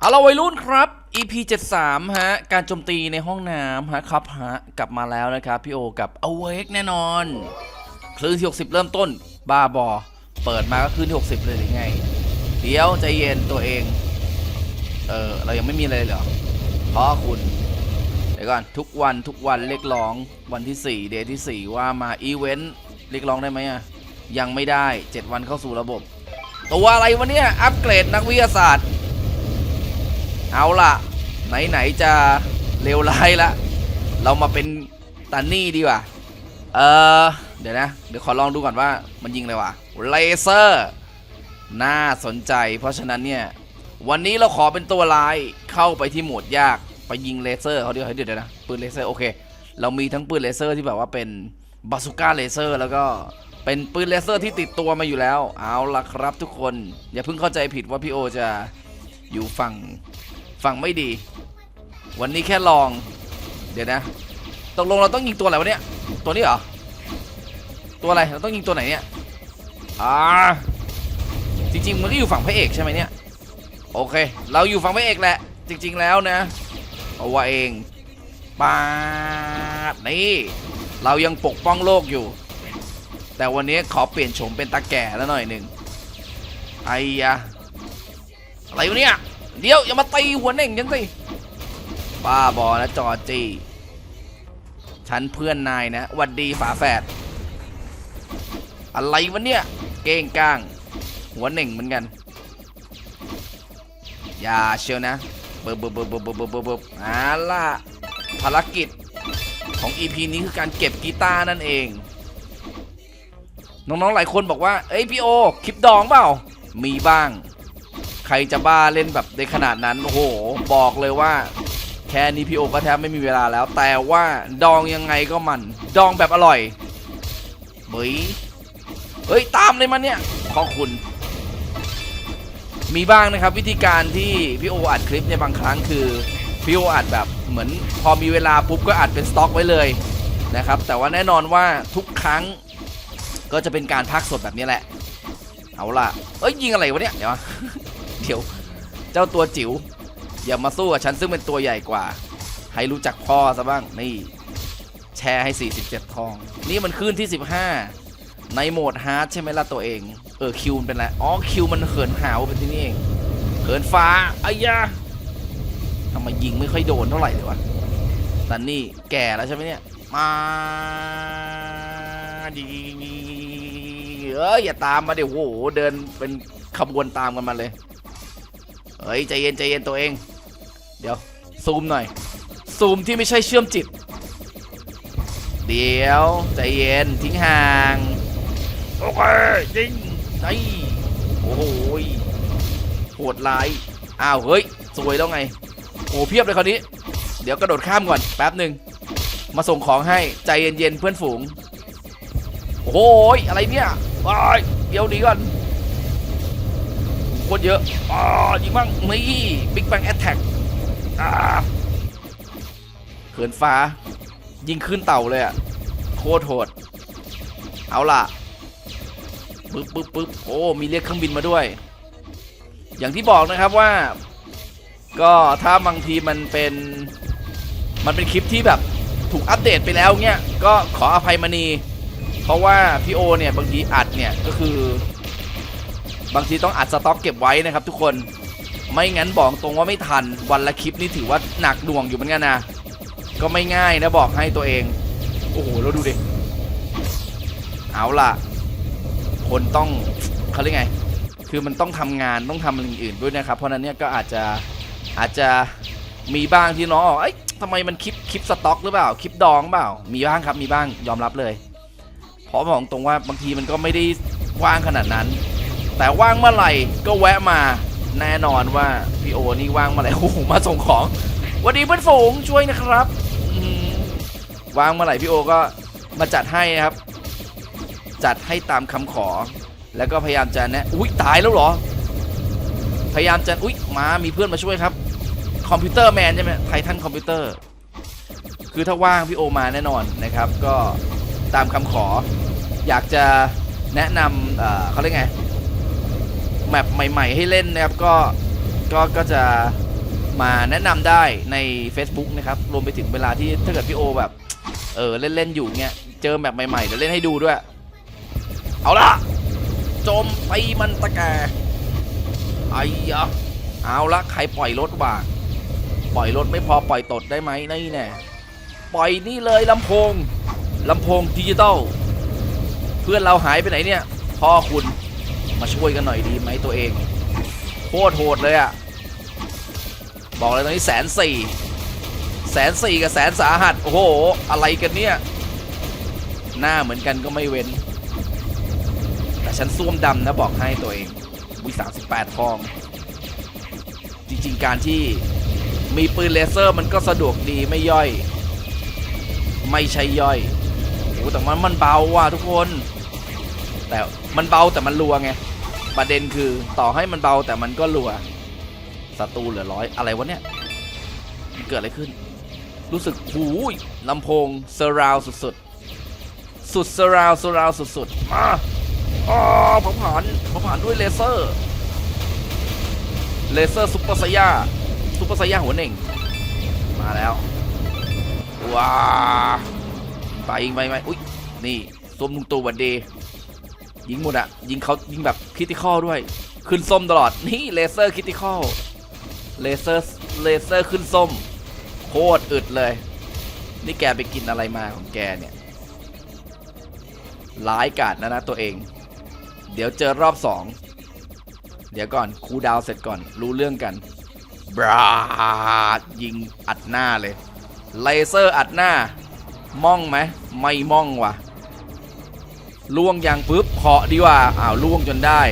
เอาละวัยรุ่นครับ EP 73 ฮะ การโจมตีในห้องน้ำฮะครับฮะ กลับมาแล้วนะครับพี่โอกับ Awake แน่นอน คลื่นที่ 60 เริ่มต้น บ้าบอ เปิดมาก็คลื่นที่ 60 เลยหรือไง เดี๋ยวใจเย็นตัวเอง เออ เรายังไม่มีอะไรเลยเหรอเพราะคุณ เดี๋ยวก่อน ทุกวันทุกวันเรียกร้องวันที่ 4 เดย์ที่ 4 ว่ามาอีเวนต์เรียกร้องได้ไหมอะยังไม่ได้ 7 วันเข้าสู่ระบบ ตัวอะไรวะเนี่ยอัปเกรดนักวิทยาศาสตร์ เอาล่ะ ไหนๆจะเลวร้ายละ เรามาเป็นตันนี่ดีกว่า เออเดี๋ยวนะ เดี๋ยวขอลองดูก่อนว่ามันยิงอะไรวะเลเซอร์ น่าสนใจ เพราะฉะนั้นเนี่ย วันนี้เราขอเป็นตัวลายเข้าไปที่โหมดยากไปยิงเลเซอร์เขาเดี๋ยวเดี๋ยวเดี๋ยวนะ ปืนเลเซอร์โอเค เรามีทั้งปืนเลเซอร์ที่แบบว่าเป็นบาซูก้าเลเซอร์แล้วก็เป็นปืนเลเซอร์ที่ติดตัวมาอยู่แล้ว เอาล่ะครับทุกคน อย่าเพิ่งเข้าใจผิดว่าพี่โอจะอยู่ฝั่ง ฝั่งไม่ดี วันนี้แค่ลอง เดี๋ยวนะตกลงเราต้องยิงตัวอะไรวะเนี่ย ตัวนี้เหรอ ตัวอะไร เราต้องยิงตัวไหนเนี่ย อ่า จริงๆ มันก็อยู่ฝั่งพระเอกใช่ไหมเนี่ย โอเค เราอยู่ฝั่งพระเอกแหละ จริง ๆ แล้วนะ เอาว่าเองปาดนี่ เรายังปกป้องโลกอยู่ แต่วันนี้ขอเปลี่ยนโฉมเป็นตาแก่แล้วหน่อยหนึ่งไอ้ยะอะไรวะเนี่ย เดี๋ยวอย่ามาตีหัวเน่งยังสิป้าบอนะจอจีฉันเพื่อนนายนะวัดดีฝาแฝดอะไรวะเนี่ย เก้งก้าง หัวเน่งเหมือนกัน อย่าเชียวนะเบิบเบิบเบิบเบิบเบิบเบิบอ่าล่ะภารกิจของ EP นี้คือการเก็บกีตาร์นั่นเอง น้องๆหลายคนบอกว่า เอ้ยพี่โอ คลิปดองเปล่า มีบ้าง ใครจะบ้าเล่นแบบในขนาดนั้น โอ้โห บอกเลยว่า แค่นี้พี่โอก็แทบไม่มีเวลาแล้ว แต่ว่าดองยังไงก็มัน ดองแบบอร่อยเฮ้ยเฮ้ย ตามเลยมันเนี่ยขอบคุณมีบ้างนะครับวิธีการที่พี่โออัดคลิปในยบางครั้งคือพี่โออัดแบบเหมือนพอมีเวลาปุ๊บก็อัดเป็นสต็อกไว้เลยนะครับแต่ว่าแน่นอนว่าทุกครั้งก็จะเป็นการพักสดแบบนี้แหละ เอาล่ะ เอ้ยยิงอะไรวะเนี่ยเดี๋ยว เดี๋ยว เจ้าตัวจิ๋วอย่ามาสู้กับฉันซึ่งเป็นตัวใหญ่กว่า ให้รู้จักพ่อซะบ้างนี่ แชร์ให้ 47 ทอง นี่มันขึ้นที่ 15 ในโหมดฮาร์ดใช่ไหมล่ะตัวเอง เออคิวมันเป็นไรอ๋อคิวมันเขินหาวเป็นที่นี่เองเขินฟ้าอายาทำไมยิงไม่ค่อยโดนเท่าไหร่เลยวะแต่นี่แก่แล้วใช่ไหมเนี่ยมาดีเอออย่าตามมาเดี๋ยวโอ้โหเดินเป็นขบวนตามกันมาเลย เฮ้ยใจเย็นใจเย็นตัวเอง เดี๋ยว ซูมหน่อย ซูมที่ไม่ใช่เชื่อมจิต เดี๋ยว ใจเย็นทิ้งห่าง โอเคยิงไอ้โอ้โหยโหดร้ายอ้าวเฮ้ย สวยแล้วไง โอ้เพียบเลยคราวนี้ เดี๋ยวกระโดดข้ามก่อนแป๊บหนึ่งมาส่งของให้ใจเย็นๆเพื่อนฝูง โอ้โหยอะไรเนี่ยว้ายเดี๋ยวหนีก่อน คตรเยอะอ๋อยิงบ้างนี่บิ๊กแบงแอตแทกเขินฟ้า ยิงขึ้นเต่าเลยอะโคตรโหด เอาล่ะปึ๊บปึ๊บปึ๊บโอ้ มีเรียกเครื่องบินมาด้วย อย่างที่บอกนะครับว่า ก็ถ้าบางทีมันเป็น มันเป็นคลิปที่แบบถูกอัปเดตไปแล้วเนี่ย ก็ขออภัยมณี เพราะว่าพี่โอเนี่ย บางทีอัดเนี่ย ก็คือ บางทีต้องอัดสต็อกเก็บไว้นะครับ ทุกคนไม่งั้นบอกตรงว่าไม่ทันวันละคลิปนี่ถือว่าหนักหน่วงอยู่เหมือนกันนะก็ไม่ง่ายนะบอกให้ตัวเอง โอ้โหแล้วดูดิเอาล่ะ คนต้องเขาเรียกไง คือมันต้องทำงานต้องทำอะไรอื่นด้วยนะครับ เพราะนั้นเนี่ยก็อาจจะอาจจะมีบ้างที่น้องบอกเอ้ยทำไมมันคลิปคลิปสต็อกหรือเปล่าคลิปดองเปล่า มีบ้างครับมีบ้างยอมรับเลยเพราะบอกตรงว่าบางทีมันก็ไม่ได้ว่างขนาดนั้น แต่ว่างเมื่อไหร่ก็แวะมาแน่นอนว่าพี่โอนี่ว่างเมื่อไหร่โอ้โหมาส่งของสวัสดีเพื่อนฝูงช่วยนะครับว่างเมื่อไหร่พี่โอก็มาจัดให้นะครับ จัดให้ตามคำขอ แล้วก็พยายามจะแนะอุ้ยตายแล้วเหรอ พยายามจะอุ้ยมามีเพื่อนมาช่วยครับ คอมพิวเตอร์แมนใช่ไหมไททันคอมพิวเตอร์ คือถ้าว่างพี่โอมาแน่นอนนะครับ ก็ตามคำขอ อยากจะแนะนำเขาเรียกไง แมปใหม่ๆ ให้เล่นนะครับก็ก็ก็จะมาแนะนำได้ใน Facebook นะครับรวมไปถึงเวลาที่ถ้าเกิดพี่โอแบบเออเล่นๆอยู่เงี้ยเจอแบบใหม่ๆเดี๋ยวเล่นให้ดูด้วย เอาละจมตีมันตะแกไอ้ยะเอาละใครปล่อยรถว่ะปล่อยรถไม่พอปล่อยตดได้ไหมนี่แน่ปล่อยนี่เลยลำโพงลำโพงดิจิตอลเพื่อนเราหายไปไหนเนี่ยพ่อคุณ มาช่วยกันหน่อยดีไหมตัวเองโคตรโหดเลยอะบอกเลยตอนนี้แสนสี่แสนสี่กับแสนสาหัส โอ้โห อะไรกันเนี่ย หน้าเหมือนกันก็ไม่เว้น แต่ฉันส้วมดำนะบอกให้ตัวเองวิสามสิบแปดทอง จริงๆการที่มีปืนเลเซอร์มันก็สะดวกดีไม่ย่อย ไม่ใช่ย่อยโอ้แต่มันมันเบาว่ะทุกคน แต่มันเบาแต่มันรัวไงประเด็นคือต่อให้มันเบาแต่มันก็รัวศัตรูเหลือร้อยอะไรวะเนี่ยเกิดอะไรขึ้น รู้สึกหูยลำโพงเซราวสุดๆสุดเซราวเซราวสุดๆมาอ๋อผมผ่านผมผ่านด้วยเลเซอร์เลเซอร์ซุปเปอร์ไซย่าซุปเปอร์ไซย่าหัวเหน่ง มาแล้วว้าไปยิงไปไหมอุ้ยนี่ส้มลุงตูวันดี ยิงหมดอะยิงเขายิงแบบคริติคอลด้วย ขึ้นส้มตลอด นี่เลเซอร์คริติคอลเลเซอร์เลเซอร์ขึ้นส้ม โคตรอึดเลย นี่แกไปกินอะไรมาของแกเนี่ยร้ายกาจนะนะตัวเอง เดี๋ยวเจอรอบสองเดี๋ยวก่อนคูดาวเสร็จก่อนรู้เรื่องกันบราดยิงอัดหน้าเลยเลเซอร์อัดหน้ามองไหมไม่มองว่ะ ล่วงยังปุ๊บเคาะดีว่าอ้าวล่วงจนได้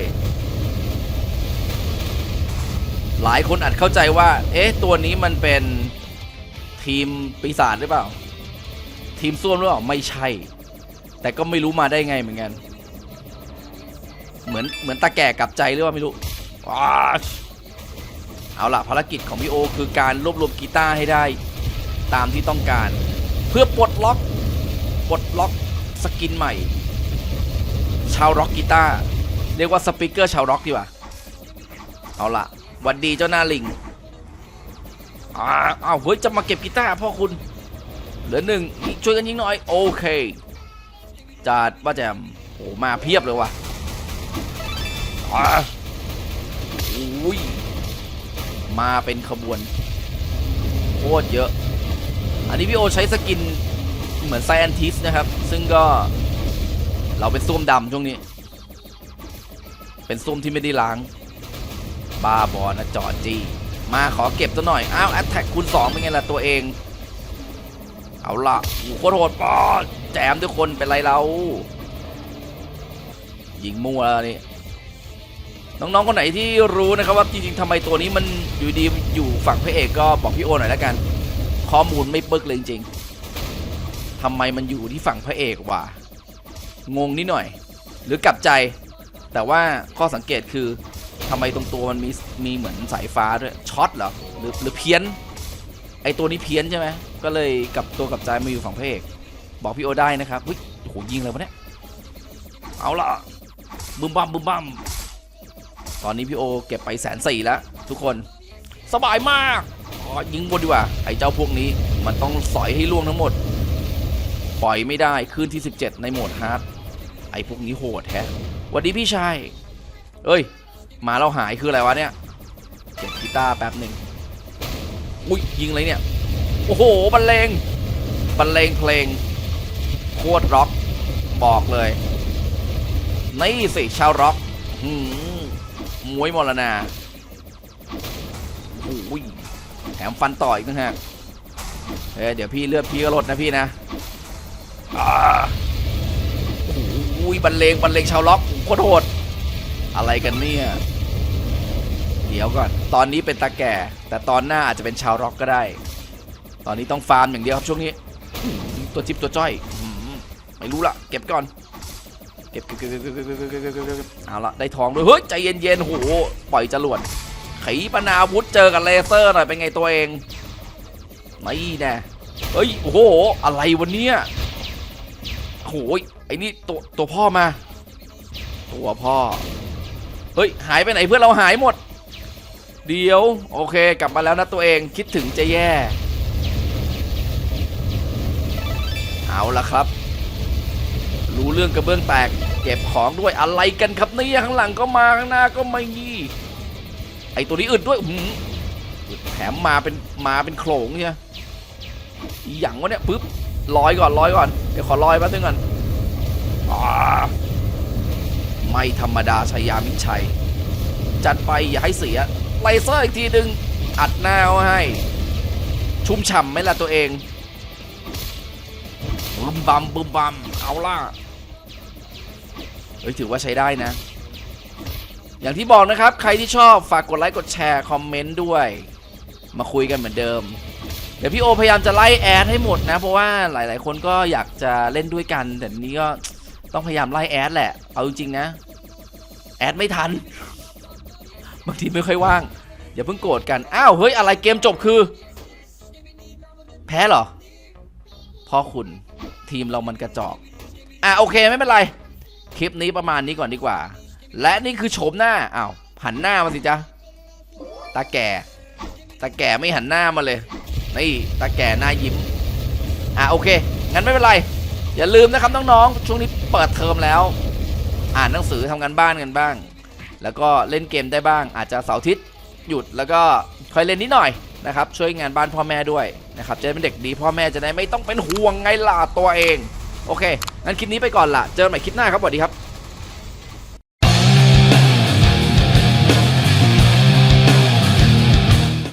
หลายคนอาจเข้าใจว่า เอ๊ะ ตัวนี้มันเป็นทีมปีศาจหรือเปล่า ทีมส้วมหรือเปล่าไม่ใช่ แต่ก็ไม่รู้มาได้ไงเหมือนกัน เหมือนเหมือนตาแก่กลับใจหรือว่าไม่รู้ว้าเอาล่ะภารกิจของพี่โอ คือการรวบรวมกีตาร์ให้ได้ตามที่ต้องการ เพื่อปลดล็อกปลดล็อกสกินใหม่ ชาวร็อกกีตาร์เรียกว่าสปีกเกอร์ชาวร็อกดีกว่าเอาละหวันดีเจ้าหน้าลิงอ้าวเฮ้ยจะมาเก็บกีตาร์พ่อคุณ เหลือหนึ่งช่วยกันยิงหน่อยโอเคจัดว่าแจมโอ้มาเพียบเลยว่ะอ่าอุ้ยมาเป็นขบวนโคตรเยอะ อันนี้พี่โอใช้สกินเหมือนไซแอนทิสนะครับ ซึ่งก็ เราเป็นส้วมดำช่วงนี้ เป็นส้วมที่ไม่ได้ล้าง บ้าบอนะจอจีมาขอเก็บตัวหน่อย อ้าวแอตแทกคูณ2เป็นไงล่ะตัวเอง เอาละโอ้โคตรโหดปอดแจมทุกคนเป็นไรเรา ยิงมั่วแล้วนี่น้องๆคนไหนที่รู้นะครับว่าจริงๆทำไมตัวนี้มันอยู่ดีอยู่ฝั่งพระเอกก็บอกพี่โอหน่อยแล้วกัน ข้อมูลไม่ปึกเลยจริงๆทำไมมันอยู่ที่ฝั่งพระเอกวะ งงนิดหน่อย หรือกลับใจ แต่ว่าข้อสังเกตคือทำไมตรงตัวมันมีมีเหมือนสายฟ้าด้วยช็อตเหรอหรือหรือเพี้ยน ไอตัวนี้เพี้ยนใช่ไหมก็เลยกลับตัวกลับใจมาอยู่ฝั่งพระเอกบอกพี่โอได้นะครับเฮ้ยโอ้โหยิงเลยวะเนี่ยเอาละบึมบัมบึมบัมตอนนี้พี่โอเก็บไปแสนสี่แล้วทุกคนสบายมากอ๋อยิงบนดีกว่า ไอเจ้าพวกนี้มันต้องสอยให้ล่วงทั้งหมด ปล่อยไม่ได้คืนที่ 17 ในโหมดฮาร์ด ไอพวกนี้โหดแฮะหวันดีพี่ชาย เอ้ย มาเราหายคืออะไรวะเนี่ยเก็บกีตาร์แป๊บหนึ่งอุ้ยยิงเลยเนี่ย โอ้โหบรรเลงบรรเลงเพลงโคตรร็อกบอกเลยนี่สิชาวร็อกหืมมวยมรณาโอ้ยแถมฟันต่ออีกนะฮะเฮ้เดี๋ยวพี่เลือดพี่ก็ลดนะพี่นะอ่า อุ้ยบันเลงบันเลงชาวล็อกโคตรโหดอะไรกันเนี่ยเดี๋ยวก่อนตอนนี้เป็นตาแก่ แต่ตอนหน้าอาจจะเป็นชาวล็อกก็ได้ ตอนนี้ต้องฟาร์มอย่างเดียวครับช่วงนี้ตัวจิบตัวจ้อยไม่รู้ละเก็บก่อนเก็บเเก็บเอาละได้ทองด้วยเฮ้ยใจเย็นๆโหปล่อยจรวดขีปนาวุธเจอกับเลเซอร์หน่อยเป็นไงตัวเองไม่แน่เฮ้ยโอ้โหอะไรวันเนี้ย หไอ้นี่ตัวตัวพ่อมา ตัวพ่อ เฮ้ย หายไปไหนเพื่อนเราหายหมด เดี๋ยว โอเค กลับมาแล้วนะตัวเองคิดถึงจะแย่ เอาละครับ รู้เรื่องกระเบื้องแตก เก็บของด้วยอะไรกันครับเนี่ยข้างหลังก็มาข้างหน้าก็ไม่ยี่ไอตัวนี้อึดด้วยอืแถมมาเป็นมาเป็นโขลงเนี่ยอหย่างวะเนี่ยปึ๊บ ลอยก่อนลอยก่อน เดี๋ยวขอลอยแป๊บนึงก่อนอ่าไม่ธรรมดาชัยามิชัย จัดไปอย่าให้เสียไลเซอร์อีกทีดึงอัดหน้าเอาให้ ชุ่มฉ่ำไหมล่ะตัวเองบึมบัมบึมบัมเอาล่ะเฮ้ยถือว่าใช้ได้นะ อย่างที่บอกนะครับ ใครที่ชอบฝากกดไลค์กดแชร์ คอมเมนต์ด้วย มาคุยกันเหมือนเดิม เดี๋ยวพี่โอพยายามจะไล่แอดให้หมดนะ เพราะว่าหลาย ๆ คนก็อยากจะเล่นด้วยกัน แต่นี้ก็ต้องพยายามไล่แอดแหละ เอาจริงๆนะ แอดไม่ทัน บางทีไม่ค่อยว่าง อย่าเพิ่งโกรธกัน อ้าว เฮ้ย อะไรเกมจบคือ แพ้เหรอพ่อคุณทีมเรามันกระจอก อะโอเคไม่เป็นไร คลิปนี้ประมาณนี้ก่อนดีกว่า และนี่คือโฉมหน้าอ้าวหันหน้ามาสิจ๊ะตาแก่ตาแก่ไม่หันหน้ามาเลย นี่ตาแก่หน้ายิ้ม อะโอเค งั้นไม่เป็นไร อย่าลืมนะครับน้องๆ ช่วงนี้เปิดเทอมแล้ว อ่านหนังสือทำงานบ้านกันบ้าง แล้วก็เล่นเกมได้บ้าง อาจจะเสาร์อาทิตย์หยุดแล้วก็คอยเล่นนิดหน่อยนะครับ ช่วยงานบ้านพ่อแม่ด้วยนะครับ จะได้เป็นเด็กดีพ่อแม่จะได้ไม่ต้องเป็นห่วงไงล่ะตัวเอง โอเค งั้นคลิปนี้ไปก่อนละเจอกันใหม่คลิปหน้าครับสวัสดีครับ